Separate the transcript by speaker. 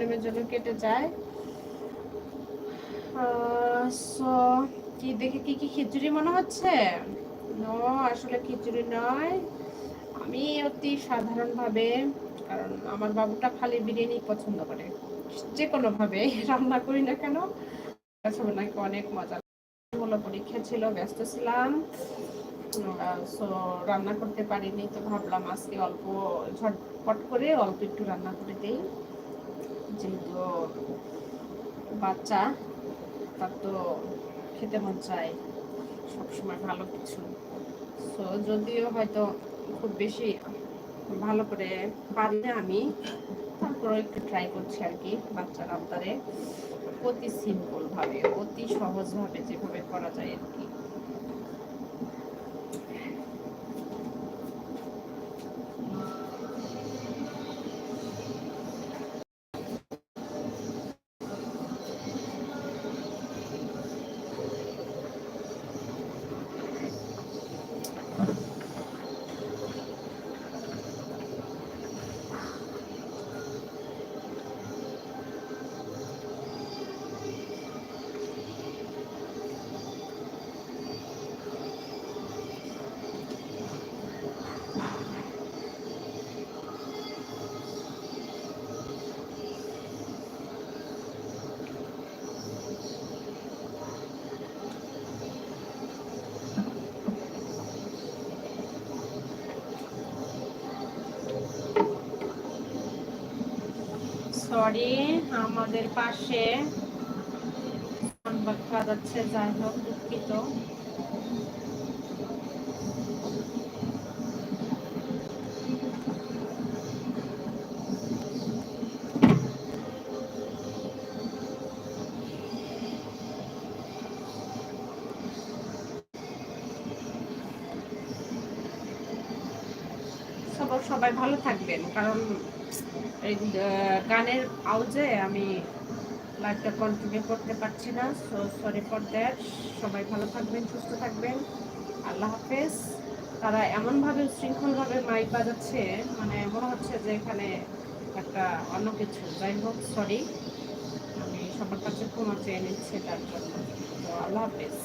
Speaker 1: প্রবলেমের জন্য কেটে যায়। সো কি দেখে, কি কি খিচুড়ি মনে হচ্ছে? নো আসলে খিচুড়ি নয়। আমি অতি সাধারণভাবে, কারণ আমার বাবুটা খালি বিরিয়ানি পছন্দ করে। যে কোনোভাবে রান্না করি না কেন নাকি অনেক মজা। হলো পরীক্ষা ছিল, ব্যস্ত ছিলাম। সো রান্না করতে পারিনি, তো ভাবলাম আজকে অল্প ঝটপট করে অল্প একটু রান্না করে দেই। যেহেতু বাচ্চা, তার তো খেতে মন চায় সবসময় ভালো কিছু। সো যদিও হয়তো খুব বেশি ভালো করে পারি আমি তারপরে একটু ট্রাই করছি আর কি বাচ্চার আবদারে। অতি সিম্পল ভাবে, অতি সহজ ভাবে যেভাবে করা যায় আর কি। সরি আমাদের পাশে যাচ্ছে যাই হোক দুঃখিত। সবাই ভালো থাকবেন কারণ এই গানের আউজে আমি লাইভটা কন্টিনিউ করতে পারছি না সো সরি ফর দ্যাট সবাই ভালো থাকবেন, সুস্থ থাকবেন। আল্লাহ হাফেজ। তারা এমনভাবে শৃঙ্খলভাবে মাইক বাজাচ্ছে মানে মনে হচ্ছে যে এখানে একটা অন্য কিছু। যাই হোক সরি আমি সবার কাছে ক্ষমা চেয়ে নিচ্ছি, তার জন্য। তো আল্লাহ হাফেজ।